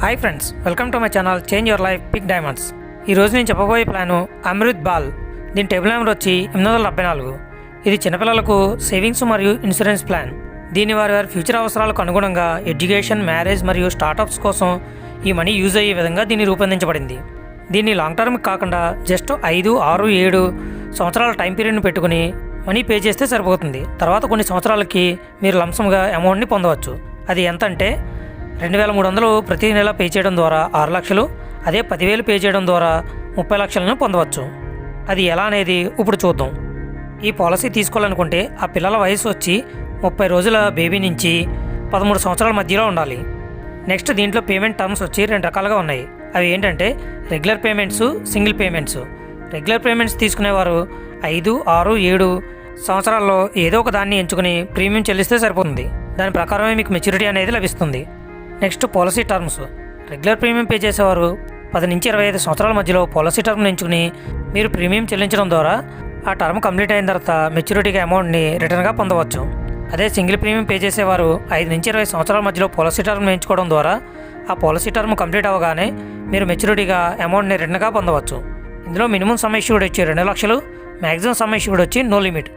Hi friends welcome to my channel change your life pick diamonds ఈ రోజు నేను చెప్పబోయే ప్లాను అమృత్ బాల్ దీని టేబుల్ నెంబర్ వచ్చి ఎనిమిది వందల డెబ్బై నాలుగు. ఇది చిన్నపిల్లలకు సేవింగ్స్ మరియు ఇన్సూరెన్స్ ప్లాన్ దీని వారి వారి ఫ్యూచర్ అవసరాలకు అనుగుణంగా ఎడ్యుకేషన్ మ్యారేజ్ మరియు స్టార్టప్స్ కోసం ఈ మనీ యూజ్ అయ్యే విధంగా దీన్ని రూపొందించబడింది. దీన్ని లాంగ్ టర్మ్ కాకుండా జస్ట్ ఐదు ఆరు ఏడు సంవత్సరాల టైం పీరియడ్ని పెట్టుకుని మనీ పే చేస్తే సరిపోతుంది. తర్వాత కొన్ని సంవత్సరాలకి మీరు లంసంగా అమౌంట్ని పొందవచ్చు. అది ఎంత అంటే రెండు వేల మూడు వందలు ప్రతి నెల పే చేయడం ద్వారా ఆరు లక్షలు అదే పదివేలు పే చేయడం ద్వారా ముప్పై లక్షలను పొందవచ్చు. అది ఎలా అనేది ఇప్పుడు చూద్దాం. ఈ పాలసీ తీసుకోవాలనుకుంటే ఆ పిల్లల వయసు వచ్చి ముప్పై రోజుల బేబీ నుంచి పదమూడు సంవత్సరాల మధ్యలో ఉండాలి. నెక్స్ట్ దీంట్లో పేమెంట్ టర్మ్స్ వచ్చి రెండు రకాలుగా ఉన్నాయి. అవి ఏంటంటే regular payments single payments. Regular payments తీసుకునేవారు ఐదు ఆరు ఏడు సంవత్సరాల్లో ఏదో ఒక దాన్ని ఎంచుకుని ప్రీమియం చెల్లిస్తే సరిపోతుంది. దాని ప్రకారమే మీకు మెచ్యూరిటీ అనేది లభిస్తుంది. Next policy terms. Regular premium pay చేసేవారు పది నుంచి ఇరవై ఐదు సంవత్సరాల మధ్యలో పాలసీ టర్మ్ ఎంచుకుని మీరు ప్రీమియం చెల్లించడం ద్వారా ఆ టర్మ్ కంప్లీట్ అయిన తర్వాత మెచ్యూరిటీగా అమౌంట్ని రిటర్న్గా పొందవచ్చు. అదే సింగిల్ ప్రీమియం పే చేసేవారు ఐదు నుంచి ఇరవై సంవత్సరాల మధ్యలో పాలసీ టర్మ్ ఎంచుకోవడం ద్వారా ఆ పాలసీ టర్మ్ కంప్లీట్ అవ్వగానే మీరు మెచ్యూరిటీగా అమౌంట్ని రిటర్న్గా పొందవచ్చు. ఇందులో మినిమం సమ్ ఇష్యూడ్ వచ్చి రెండు లక్షలు మ్యాక్సిమం సమ్ ఇష్యూడ్ వచ్చి no limit.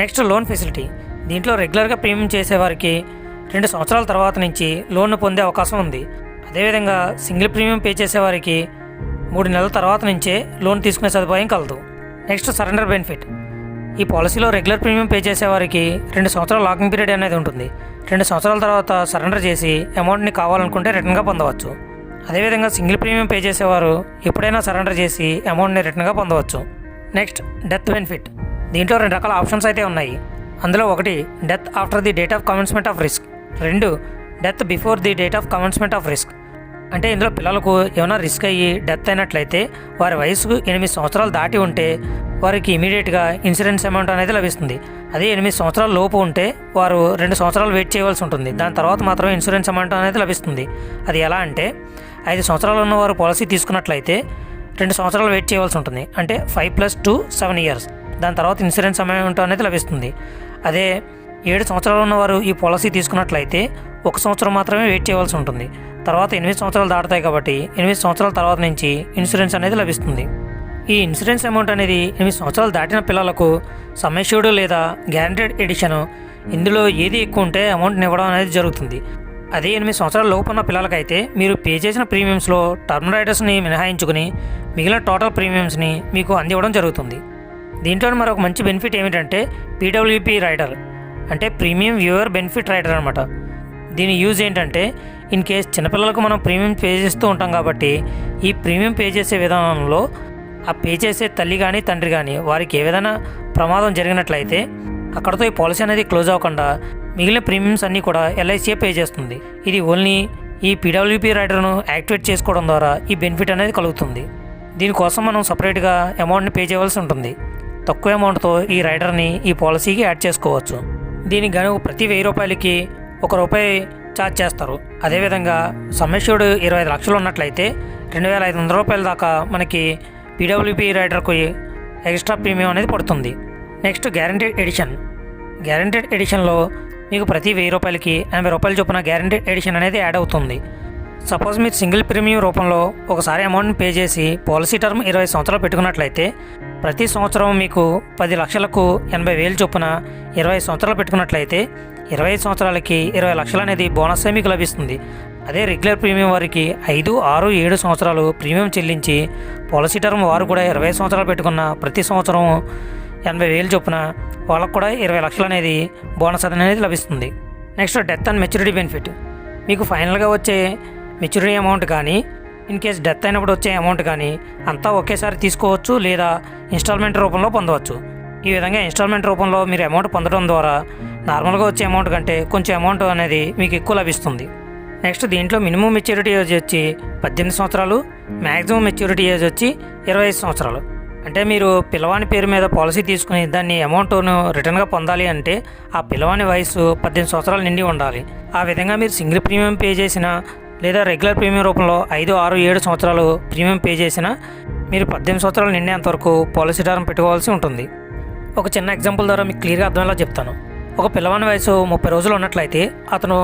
Next loan facility. దీంట్లో రెగ్యులర్గా ప్రీమియం చేసేవారికి రెండు సంవత్సరాల తర్వాత నుంచి లోన్ పొందే అవకాశం ఉంది. అదేవిధంగా సింగిల్ ప్రీమియం పే చేసేవారికి మూడు నెలల తర్వాత నుంచే లోన్ తీసుకునే సదుపాయం కలదు. Next surrender benefit. ఈ పాలసీలో రెగ్యులర్ ప్రీమియం పే చేసేవారికి రెండు సంవత్సరాల లాకింగ్ పీరియడ్ అనేది ఉంటుంది. రెండు సంవత్సరాల తర్వాత సరెండర్ చేసి అమౌంట్ని కావాలనుకుంటే రిటర్న్గా పొందవచ్చు. అదేవిధంగా సింగిల్ ప్రీమియం పే చేసేవారు ఎప్పుడైనా సరెండర్ చేసి అమౌంట్ని రిటర్న్గా పొందవచ్చు. Next death benefit. దీంట్లో రెండు రకాల ఆప్షన్స్ అయితే ఉన్నాయి. అందులో ఒకటి death after the date of commencement of risk. రెండు death before the date of commencement of risk అంటే ఇందులో పిల్లలకు ఏమైనా రిస్క్ అయ్యి డెత్ అయినట్లయితే వారి వయసుకు ఎనిమిది సంవత్సరాలు దాటి ఉంటే వారికి ఇమీడియట్గా ఇన్సూరెన్స్ అమౌంట్ అనేది లభిస్తుంది. అదే ఎనిమిది సంవత్సరాల లోపు ఉంటే వారు రెండు సంవత్సరాలు వెయిట్ చేయవలసి ఉంటుంది. దాని తర్వాత మాత్రమే ఇన్సూరెన్స్ అమౌంట్ అనేది లభిస్తుంది. అది ఎలా అంటే ఐదు సంవత్సరాలు ఉన్నవారు పాలసీ తీసుకున్నట్లయితే రెండు సంవత్సరాలు వెయిట్ చేయవలసి ఉంటుంది. అంటే five plus two seven years దాని తర్వాత ఇన్సూరెన్స్ అమౌంట్ అనేది లభిస్తుంది. అదే ఏడు సంవత్సరాలు ఉన్నవారు ఈ పాలసీ తీసుకున్నట్లయితే ఒక సంవత్సరం మాత్రమే వెయిట్ చేయవలసి ఉంటుంది. తర్వాత ఎనిమిది సంవత్సరాలు దాటుతాయి కాబట్టి ఎనిమిది సంవత్సరాల తర్వాత నుంచి ఇన్సూరెన్స్ అనేది లభిస్తుంది. ఈ ఇన్సూరెన్స్ అమౌంట్ అనేది ఎనిమిది సంవత్సరాలు దాటిన పిల్లలకు సమ్మెష్యూర్డ్ లేదా గ్యారంటెడ్ ఎడిషన్ ఇందులో ఏది ఎక్కువ ఉంటే అమౌంట్ని ఇవ్వడం అనేది జరుగుతుంది. అదే ఎనిమిది సంవత్సరాల లోపు ఉన్న పిల్లలకైతే మీరు పే చేసిన ప్రీమియమ్స్లో టర్మ్ రైడర్స్ని మినహాయించుకుని మిగిలిన టోటల్ ప్రీమియమ్స్ని మీకు అందివ్వడం జరుగుతుంది. దీంట్లో మరొక మంచి బెనిఫిట్ ఏమిటంటే పీడబ్ల్యూపీ రైడర్ అంటే ప్రీమియం వ్యూవర్ బెనిఫిట్ రైడర్ అనమాట దీని యూజ్ ఏంటంటే ఇన్ కేస్ చిన్నపిల్లలకు మనం ప్రీమియం పే చేస్తూ ఉంటాం కాబట్టి ఈ ప్రీమియం పే చేసే విధానంలో ఆ పే చేసే తల్లి కానీ తండ్రి కానీ వారికి ఏ విధంగా ప్రమాదం జరిగినట్లయితే అక్కడతో ఈ పాలసీ అనేది క్లోజ్ అవ్వకుండా మిగిలిన ప్రీమియమ్స్ అన్నీ కూడా ఎల్ఐసీఏ పే చేస్తుంది. ఇది ఓన్లీ ఈ పీడబ్ల్యూపీ రైడర్ను యాక్టివేట్ చేసుకోవడం ద్వారా ఈ బెనిఫిట్ అనేది కలుగుతుంది. దీనికోసం మనం సపరేట్గా అమౌంట్ని పే చేయవలసి ఉంటుంది. తక్కువ అమౌంట్తో ఈ రైడర్ని ఈ పాలసీకి యాడ్ చేసుకోవచ్చు. దీనికి గాను ప్రతి వెయ్యి రూపాయలకి ఒక రూపాయి ఛార్జ్ చేస్తారు. అదేవిధంగా సమ్మెష్యూర్డ్ ఇరవై ఐదు లక్షలు ఉన్నట్లయితే రెండు వేల ఐదు వందల రూపాయల దాకా మనకి పీడబ్ల్యూపీ రైడర్కి ఎక్స్ట్రా ప్రీమియం అనేది పడుతుంది. Next guaranteed edition. గ్యారంటీడ్ ఎడిషన్లో మీకు ప్రతి వెయ్యి రూపాయలకి ఎనభై రూపాయల చొప్పున గ్యారంటీడ్ ఎడిషన్ అనేది యాడ్ అవుతుంది. సపోజ్ మీరు సింగిల్ ప్రీమియం రూపంలో ఒకసారి అమౌంట్ని పే చేసి పాలసీ టర్మ్ ఇరవై సంవత్సరాలు పెట్టుకున్నట్లయితే ప్రతి సంవత్సరం మీకు పది లక్షలకు ఎనభై వేలు చొప్పున ఇరవై సంవత్సరాలు పెట్టుకున్నట్లయితే ఇరవై సంవత్సరాలకి ఇరవై లక్షలు అనేది బోనస్సే మీకు లభిస్తుంది. అదే రెగ్యులర్ ప్రీమియం వారికి ఐదు ఆరు ఏడు సంవత్సరాలు ప్రీమియం చెల్లించి పాలసీ టర్మ్ వారు కూడా ఇరవై సంవత్సరాలు పెట్టుకున్న ప్రతి సంవత్సరం ఎనభై వేలు చొప్పున వాళ్ళకు కూడా ఇరవై లక్షలు అనేది బోనస్ అనేది లభిస్తుంది. Next death and maturity benefit. మీకు ఫైనల్గా వచ్చే మెచ్యూరిటీ అమౌంట్ కానీ ఇన్ కేస్ డెత్ అయినప్పుడు వచ్చే అమౌంట్ కానీ అంతా ఒకేసారి తీసుకోవచ్చు లేదా ఇన్స్టాల్మెంట్ రూపంలో పొందవచ్చు. ఈ విధంగా ఇన్స్టాల్మెంట్ రూపంలో మీరు అమౌంట్ పొందడం ద్వారా నార్మల్గా వచ్చే అమౌంట్ కంటే కొంచెం అమౌంట్ అనేది మీకు ఎక్కువ లభిస్తుంది. నెక్స్ట్ దీంట్లో మినిమం మెచ్యూరిటీ ఏజ్ వచ్చి పద్దెనిమిది సంవత్సరాలు మ్యాక్సిమం మెచ్యూరిటీ ఏజ్ వచ్చి ఇరవై ఐదు సంవత్సరాలు. అంటే మీరు పిల్లవాని పేరు మీద పాలసీ తీసుకుని దాన్ని అమౌంట్ను రిటర్న్గా పొందాలి అంటే ఆ పిల్లవాని వయసు పద్దెనిమిది సంవత్సరాలు నిండి ఉండాలి. ఆ విధంగా మీరు సింగిల్ ప్రీమియం పే చేసిన లేదా రెగ్యులర్ ప్రీమియం రూపంలో ఐదు ఆరు ఏడు సంవత్సరాలు ప్రీమియం పే చేసినా మీరు పద్దెనిమిది సంవత్సరాలు నిండేంత వరకు పాలసీ టర్మ్ పెట్టుకోవాల్సి ఉంటుంది. ఒక చిన్న ఎగ్జాంపుల్ ద్వారా మీకు క్లియర్గా అర్థమయ్యేలా చెప్తాను. ఒక పిల్లవాని వయసు ముప్పై రోజులు ఉన్నట్లయితే అతను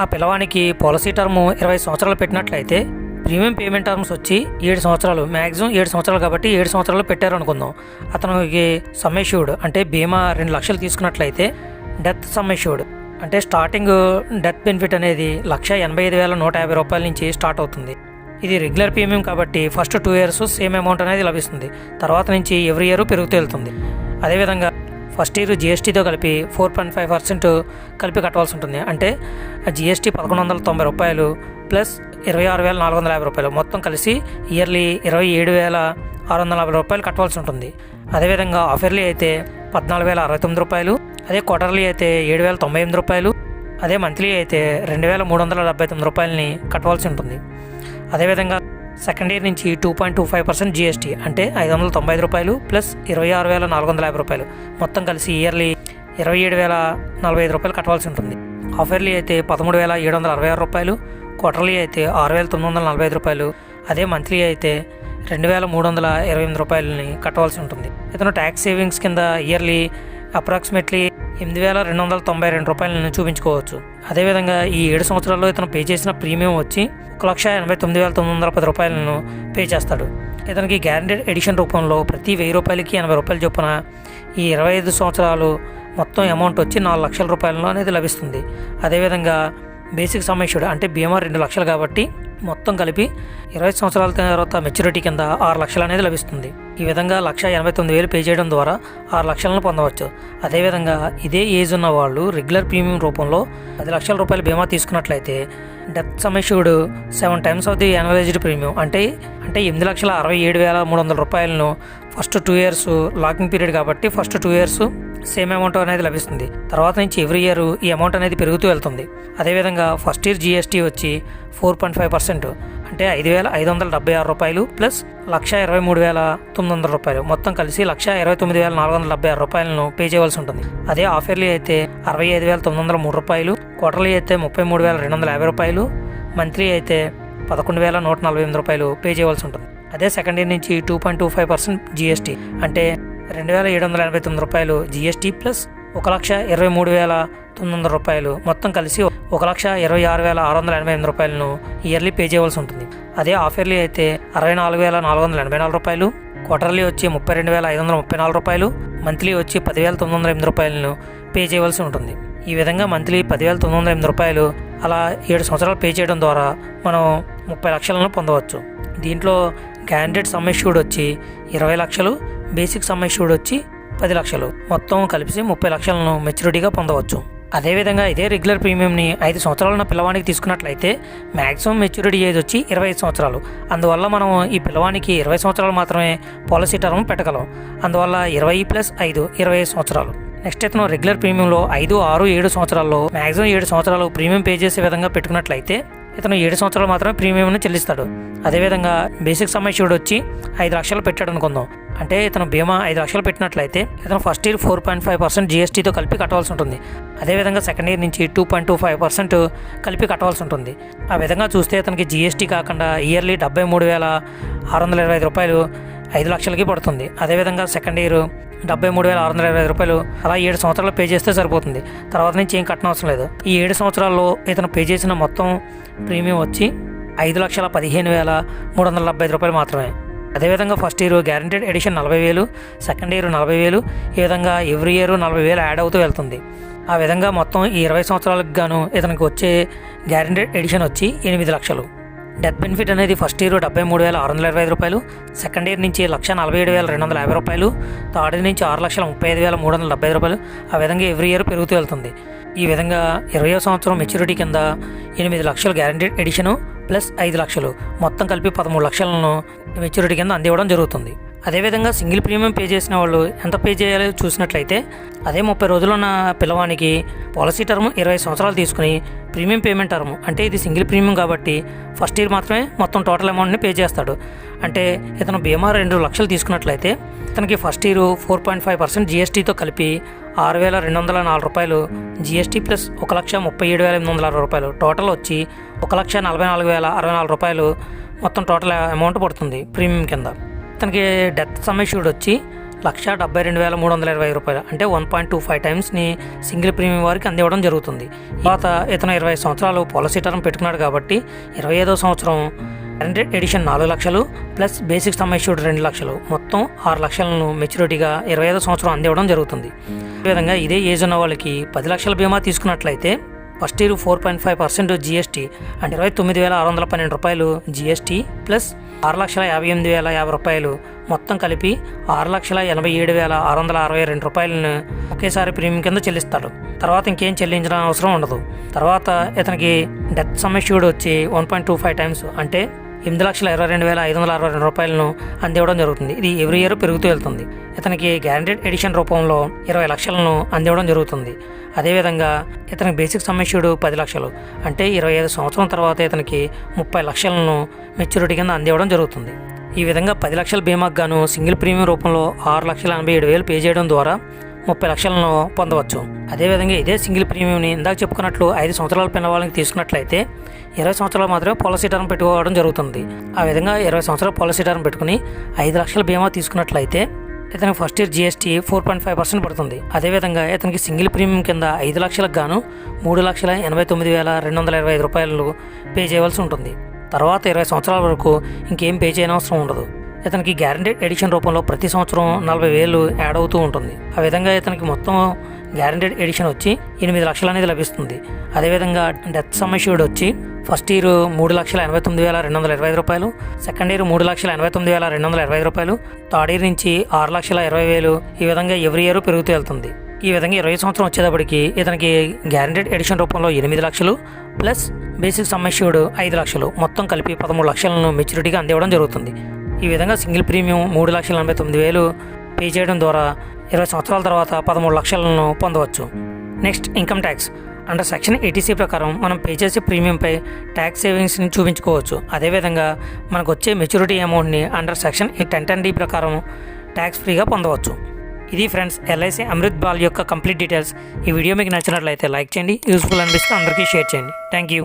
ఆ పిల్లవానికి పాలసీ టర్మ్ ఇరవై సంవత్సరాలు పెట్టినట్లయితే ప్రీమియం పేమెంట్ టర్మ్స్ వచ్చి ఏడు సంవత్సరాలు మ్యాక్సిమం ఏడు సంవత్సరాలు కాబట్టి ఏడు సంవత్సరాలు పెట్టారు అనుకుందాం. అతనికి సమ్మేష్యూడ్ అంటే బీమా రెండు లక్షలు తీసుకున్నట్లయితే డెత్ సమ్మేష్యూడ్ అంటే స్టార్టింగ్ డెత్ బెనిఫిట్ అనేది లక్ష ఎనభై ఐదు వేల నూట యాభై రూపాయల నుంచి స్టార్ట్ అవుతుంది. ఇది రెగ్యులర్ ప్రీమియం కాబట్టి first two years same amount అనేది లభిస్తుంది. తర్వాత నుంచి ఎవ్రీ ఇయర్ పెరుగుతూ వెళ్తుంది. అదేవిధంగా ఫస్ట్ ఇయర్ జిఎస్టీతో కలిపి ఫోర్ పాయింట్ ఫైవ్ పర్సెంట్ కలిపి కట్టవలసి ఉంటుంది. అంటే జిఎస్టీ పదకొండు వందల తొంభై రూపాయలు ప్లస్ ఇరవై ఆరు వేల నాలుగు వందల యాభై రూపాయలు. మొత్తం కలిసి ఇయర్లీ ఇరవై ఏడు వేల ఆరు వందల యాభై రూపాయలు కట్టవలసి ఉంటుంది. అదేవిధంగా ఆఫర్లీ ఇయర్లీ అయితే పద్నాలుగు వేల అరవై తొమ్మిది రూపాయలు అదే క్వార్టర్లీ అయితే ఏడు వేల తొంభై ఎనిమిది రూపాయలు అదే మంత్లీ అయితే రెండు వేల మూడు వందల డెబ్బై తొమ్మిది రూపాయలని కట్టవలసి ఉంటుంది. అదేవిధంగా సెకండ్ ఇయర్ నుంచి two point two five percent GST అంటే ఐదు వందల తొంభై ఐదు రూపాయలు ప్లస్ ఇరవై ఆరు వేల నాలుగు వందల యాభై రూపాయలు. మొత్తం కలిసి ఇయర్లీ ఇరవై ఏడు వేల నలభై ఐదు రూపాయలు కట్టవలసి ఉంటుంది. హాఫ్ ఇయర్లీ అయితే పదమూడు వేల ఏడు వందల అరవై ఆరు రూపాయలు క్వార్టర్లీ అయితే ఆరు వేల తొమ్మిది వందల నలభై ఐదు రూపాయలు అదే మంత్లీ అయితే రెండు వేల మూడు వందల ఇరవై ఎనిమిది రూపాయలని కట్టవలసి ఉంటుంది. ఇతను ట్యాక్స్ సేవింగ్స్ కింద ఇయర్లీ అప్రాక్సిమేట్లీ ఎనిమిది వేల రెండు వందల తొంభై రెండు రూపాయలను చూపించుకోవచ్చు. అదేవిధంగా ఈ ఏడు సంవత్సరాల్లో ఇతను పే చేసిన ప్రీమియం వచ్చి ఒక లక్ష ఎనభై తొమ్మిది వేల తొమ్మిది వందల పది రూపాయలను పే చేస్తాడు. ఇతనికి గ్యారంటెడ్ ఎడిషన్ రూపంలో ప్రతి వెయ్యి రూపాయలకి ఎనభై రూపాయల చొప్పున ఈ ఇరవై ఐదు సంవత్సరాలు మొత్తం అమౌంట్ వచ్చి నాలుగు లక్షల రూపాయలను అనేది లభిస్తుంది. అదేవిధంగా బేసిక్ సమ్మేషుడ్ అంటే బీమా రెండు లక్షలు కాబట్టి మొత్తం కలిపి ఇరవై సంవత్సరాల తర్వాత మెచ్యూరిటీ కింద ఆరు లక్షలు అనేది లభిస్తుంది. ఈ విధంగా లక్ష ఎనభై తొమ్మిది వేలు పే చేయడం ద్వారా ఆరు లక్షలను పొందవచ్చు. అదేవిధంగా ఇదే ఏజ్ ఉన్న వాళ్ళు రెగ్యులర్ ప్రీమియం రూపంలో పది లక్షల రూపాయల బీమా తీసుకున్నట్లయితే death sum assured seven times of the annualised premium అంటే అంటే ఎనిమిది లక్షల అరవై ఏడు వేల మూడు వందల రూపాయలను first two years locking period కాబట్టి first two years same amount అనేది లభిస్తుంది. తర్వాత నుంచి ఎవ్రీ ఇయర్ ఈ అమౌంట్ అనేది పెరుగుతూ వెళ్తుంది. అదేవిధంగా ఫస్ట్ ఇయర్ జీఎస్టీ వచ్చి ఫోర్ పాయింట్ ఫైవ్ పర్సెంట్ అంటే ఐదు వేల ఐదు వందల డెబ్బై ఆరు రూపాయలు ప్లస్ లక్ష ఇరవై మూడు వేల తొమ్మిది వందల రూపాయలు. మొత్తం కలిసి లక్ష ఇరవై తొమ్మిది వేల నాలుగు వందల డెబ్బై ఆరు రూపాయలను పే చేయవలసి ఉంటుంది. అదే హాఫ్ ఇయర్లీ అయితే అరవై ఐదు వేల తొమ్మిది వందల మూడు రూపాయలు క్వార్టర్లీ అయితే ముప్పై మూడు వేల రెండు వందల యాభై రూపాయలు మంత్లీ అయితే పదకొండు వేల నూట నలభై ఎనిమిది రూపాయలు పే చేయవలసి ఉంటుంది. అదే సెకండ్ ఇయర్ నుంచి two point two five percent GST అంటే రెండు వేల ఏడు వందల ఎనభై తొమ్మిది రూపాయలు జీఎస్టీ ప్లస్ ఒక లక్ష ఇరవై మూడు వేల తొమ్మిది వందల రూపాయలు. మొత్తం కలిసి ఒక లక్ష ఇరవై ఆరు వేల ఆరు వందల ఎనభై ఎనిమిది రూపాయలను ఇయర్లీ పే చేయవలసి ఉంటుంది. అదే హాఫ్ ఇయర్లీ అయితే అరవై నాలుగు వేల నాలుగు వందల ఎనభై నాలుగు రూపాయలు. క్వార్టర్లీ వచ్చి ముప్పై రెండు వేల ఐదు వందల ముప్పై నాలుగు రూపాయలు. మంత్లీ వచ్చి పదివేల తొమ్మిది వందల ఎనిమిది రూపాయలను పే చేయవలసి ఉంటుంది. ఈ విధంగా మంత్లీ పదివేల తొమ్మిది వందల ఎనిమిది రూపాయలు అలా ఏడు సంవత్సరాలు పే చేయడం ద్వారా మనం ముప్పై లక్షలను పొందవచ్చు. దీంట్లో గ్యారంటెడ్ సమ్మెష్యూడ్ వచ్చి ఇరవై లక్షలు బేసిక్ సమ్మెష్యూడ్ వచ్చి పది లక్షలు. మొత్తం కలిపి ముప్పై లక్షలను మెచ్యూరిటీగా పొందవచ్చు. అదేవిధంగా ఇదే రెగ్యులర్ ప్రీమియంని ఐదు సంవత్సరాలు ఉన్న పిల్లవానికి తీసుకున్నట్లయితే మ్యాక్సిమం మెచ్యూరిటీ ఏజ్ వచ్చి ఇరవై ఐదు సంవత్సరాలు. అందువల్ల మనం ఈ పిల్లవానికి ఇరవై సంవత్సరాలు మాత్రమే పాలసీ టర్మ్ పెట్టగలం. అందువల్ల ఇరవై ప్లస్ ఐదు ఇరవై ఐదు సంవత్సరాలు. నెక్స్ట్ ఇతను రెగ్యులర్ ప్రీమియంలో ఐదు ఆరు ఏడు సంవత్సరాల్లో మ్యాక్సిమం ఏడు సంవత్సరాలు ప్రీమియం పే చేసే విధంగా పెట్టుకున్నట్లయితే ఇతను ఏడు సంవత్సరాలు మాత్రమే ప్రీమియంను చెల్లిస్తాడు. అదేవిధంగా బేసిక్ సమ్మేష్యూడ్ వచ్చి ఐదు లక్షలు పెట్టాడు అనుకుందాం. అంటే ఇతను బీమా ఐదు లక్షలు పెట్టినట్లయితే ఇతను first year four point five percent జిఎస్టీతో కలిపి కట్టవలసి ఉంటుంది. అదేవిధంగా సెకండ్ ఇయర్ నుంచి two point two five percent కలిపి కట్టవలసి ఉంటుంది. ఆ విధంగా చూస్తే ఇతనికి జిఎస్టీ కాకుండా ఇయర్లీ డెబ్బై మూడు వేల ఆరు వందల ఇరవై ఐదు రూపాయలు ఐదు లక్షలకి పడుతుంది. అదేవిధంగా సెకండ్ ఇయర్ డెబ్బై మూడు వేల ఆరు వందల ఇరవై ఐదు రూపాయలు అలా ఏడు సంవత్సరాలు పే చేస్తే సరిపోతుంది. తర్వాత నుంచి ఏం కట్టనవసరం లేదు. ఈ ఏడు సంవత్సరాల్లో ఇతను పే చేసిన మొత్తం ప్రీమియం వచ్చి ఐదు లక్షల పదిహేను వేల మూడు వందల డెబ్బై ఐదు రూపాయలు మాత్రమే. అదేవిధంగా ఫస్ట్ ఇయర్ గ్యారంటెడ్ ఎడిషన్ నలభై వేలు సెకండ్ ఇయర్ నలభై వేలు ఈ విధంగా ఎవ్రీ ఇయర్ నలభై వేలు యాడ్ అవుతూ వెళ్తుంది. ఆ విధంగా మొత్తం ఈ ఇరవై సంవత్సరాలకు గాను ఇతనికి వచ్చే గ్యారంటెడ్ ఎడిషన్ వచ్చి ఎనిమిది లక్షలు. డెత్ బెనిఫిట్ అనేది ఫస్ట్ ఇయర్ డెబ్బై మూడు వేల ఆరు వందల ఇరవై ఐదు రూపాయలు సెకండ్ ఇయర్ నుంచి లక్ష నలభై ఏడు వేల రెండు వందల యాభై రూపాయలు థర్డ్ ఇయర్ నుంచి ఆరు లక్షల ముప్పై ఐదు వేల మూడు వందల డెబ్బై ఐదు రూపాయలు ఆ విధంగా ఎవ్రీ ఇయర్ పెరుగుతూ వెళ్తుంది. ఈ విధంగా ఇరవయో సంవత్సరం మెచ్యూరిటీ కింద ఎనిమిది లక్షలు గ్యారంటీడ్ ఎడిషను ప్లస్ ఐదు లక్షలు. మొత్తం కలిపి పదమూడు లక్షలను మెచ్యూరిటీ కింద అందివ్వడం జరుగుతుంది. అదేవిధంగా సింగిల్ ప్రీమియం పే చేసిన వాళ్ళు ఎంత పే చేయాలో చూసినట్లయితే అదే ముప్పై రోజులున్న పిల్లవానికి పాలసీ టర్మ్ ఇరవై సంవత్సరాలు తీసుకుని ప్రీమియం పేమెంట్ టర్మ్ అంటే ఇది సింగిల్ ప్రీమియం కాబట్టి ఫస్ట్ ఇయర్ మాత్రమే మొత్తం టోటల్ అమౌంట్ని పే చేస్తాడు. అంటే ఇతను బీమా రెండు లక్షలు తీసుకున్నట్లయితే ఇతనికి first year four point five percent జిఎస్టీతో కలిపి ఆరు వేల రెండు వందల నాలుగు రూపాయలు జిఎస్టీ ప్లస్ ఒక లక్ష ముప్పై ఏడు వేల ఎనిమిది వందల అరవై రూపాయలు టోటల్ వచ్చి ఒక లక్ష నలభై నాలుగు వేల అరవై నాలుగు రూపాయలు మొత్తం టోటల్ అమౌంట్ పడుతుంది ప్రీమియం కింద. అతనికి డెత్ సమ్మెష్యూడ్ వచ్చి లక్ష డెబ్బై రెండు వేల మూడు వందల ఇరవై రూపాయలు. అంటే వన్ పాయింట్ టూ ఫైవ్ టైమ్స్ని సింగిల్ ప్రీమియం వారికి అందివ్వడం జరుగుతుంది. తర్వాత ఇతను ఇరవై సంవత్సరాలు పాలసీ టర్మ్ పెట్టుకున్నాడు కాబట్టి ఇరవై ఐదో సంవత్సరం గ్యారంటెడ్ ఎడిషన్ నాలుగు లక్షలు ప్లస్ బేసిక్ సమ్ ఇష్యూడ్ రెండు లక్షలు. మొత్తం ఆరు లక్షలను మెచ్యూరిటీగా ఇరవై ఐదో సంవత్సరం అందివ్వడం జరుగుతుంది. అదేవిధంగా ఇదే ఏజ్ ఉన్న వాళ్ళకి పది లక్షల బీమా తీసుకున్నట్లయితే first year four point five percent GST అంటే ఇరవై తొమ్మిది వేల ఆరు వందల పన్నెండు రూపాయలు జిఎస్టీ ప్లస్ ఆరు లక్షల యాభై ఎనిమిది వేల యాభై రూపాయలు. మొత్తం కలిపి ఆరు లక్షల ఎనభై ఏడు వేల ఆరు వందల అరవై రెండు రూపాయలను ఒకేసారి ప్రీమియం కింద చెల్లిస్తాడు తర్వాత ఇంకేం చెల్లించడం అవసరం ఉండదు. తర్వాత ఇతనికి డెత్ సమస్య వచ్చి one point two five times అంటే ఎనిమిది లక్షల ఇరవై రెండు వేల ఐదు వందల అరవై రెండు రూపాయలను అందివ్వడం జరుగుతుంది. ఇది ఎవ్రీ ఇయర్ పెరుగుతూ వెళ్తుంది. ఇతనికి గ్యారంటెడ్ ఎడిషన్ రూపంలో ఇరవై లక్షలను అందివ్వడం జరుగుతుంది. అదేవిధంగా ఇతనికి బేసిక్ సమస్యుడు పది లక్షలు. అంటే ఇరవై ఐదు సంవత్సరం తర్వాత ఇతనికి ముప్పై లక్షలను మెచ్యూరిటీ కింద అందివ్వడం జరుగుతుంది. ఈ విధంగా పది లక్షల బీమాకు గాను సింగిల్ ప్రీమియం రూపంలో ఆరు లక్షల ఎనభై ఏడు వేలు పే చేయడం ద్వారా ముప్పై లక్షలను పొందవచ్చు. అదేవిధంగా ఇదే సింగిల్ ప్రీమియంని ఇందాక చెప్పుకున్నట్లు ఐదు సంవత్సరాల పిల్లవాళ్ళకి తీసుకున్నట్లయితే ఇరవై సంవత్సరాలు మాత్రమే పాలసీ టర్మ్ పెట్టుకోవడం జరుగుతుంది. ఆ విధంగా ఇరవై సంవత్సరాల పాలసీ టర్మ్ పెట్టుకుని ఐదు లక్షల బీమా తీసుకున్నట్లయితే ఇతనికి first year GST four point five percent పడుతుంది. అదేవిధంగా ఇతనికి సింగిల్ ప్రీమియం కింద ఐదు లక్షలకు గాను మూడు లక్షల ఎనభై తొమ్మిది వేల రెండు వందల ఇరవై ఐదు రూపాయలు పే చేయవలసి ఉంటుంది. తర్వాత ఇరవై సంవత్సరాల వరకు ఇంకేం పే చేయనవసరం ఉండదు. ఇతనికి గ్యారంటీడ్ ఎడిషన్ రూపంలో ప్రతి సంవత్సరం నలభై వేలు యాడ్ అవుతూ ఉంటుంది. ఆ విధంగా ఇతనికి మొత్తం గ్యారంటీడ్ ఎడిషన్ వచ్చి ఎనిమిది లక్షలు అనేది లభిస్తుంది. అదేవిధంగా డెత్ సమస్యుడు వచ్చి ఫస్ట్ ఇయర్ మూడు లక్షల ఎనభై తొమ్మిది వేల రెండు వందల ఇరవై ఐదు రూపాయలు. సెకండ్ ఇయర్ మూడు లక్షల ఎనభై తొమ్మిది వేల రెండు వందల ఇరవై ఐదు రూపాయలు. థర్డ్ ఇయర్ నుంచి ఆరు లక్షల ఇరవై వేలు. ఈ విధంగా ఎవ్రీ ఇయర్ పెరుగుతూ వెళ్తుంది. ఈ విధంగా ఇరవై సంవత్సరం వచ్చేటప్పటికి ఇతనికి గ్యారంటెడ్ ఎడిషన్ రూపంలో ఎనిమిది లక్షలు ప్లస్ బేసిక్ సమ్మెష్యూడ్ ఐదు లక్షలు. మొత్తం కలిపి పదమూడు లక్షలను మెచ్యూరిటీగా అందివ్వడం జరుగుతుంది. ఈ విధంగా సింగిల్ ప్రీమియం మూడు లక్షల ఎనభై తొమ్మిది వేలు పే చేయడం ద్వారా ఇరవై సంవత్సరాల తర్వాత పదమూడు లక్షలను పొందవచ్చు. Next income tax. Under section eighty C ప్రకారం మనం పే చేసే ప్రీమియంపై ట్యాక్స్ సేవింగ్స్ని చూపించుకోవచ్చు. అదేవిధంగా మనకు వచ్చే మెచ్యూరిటీ అమౌంట్ని under section ten ten D ప్రకారం ట్యాక్స్ ఫ్రీగా పొందవచ్చు. ఇది ఫ్రెండ్స్ ఎల్ఐసి అమృత్ బాల్ యొక్క కంప్లీట్ డీటెయిల్స్. ఈ వీడియో మీకు నచ్చినట్లయితే లైక్ చేయండి యూస్ఫుల్ అనిపిస్తే అందరికీ షేర్ చేయండి. Thank you.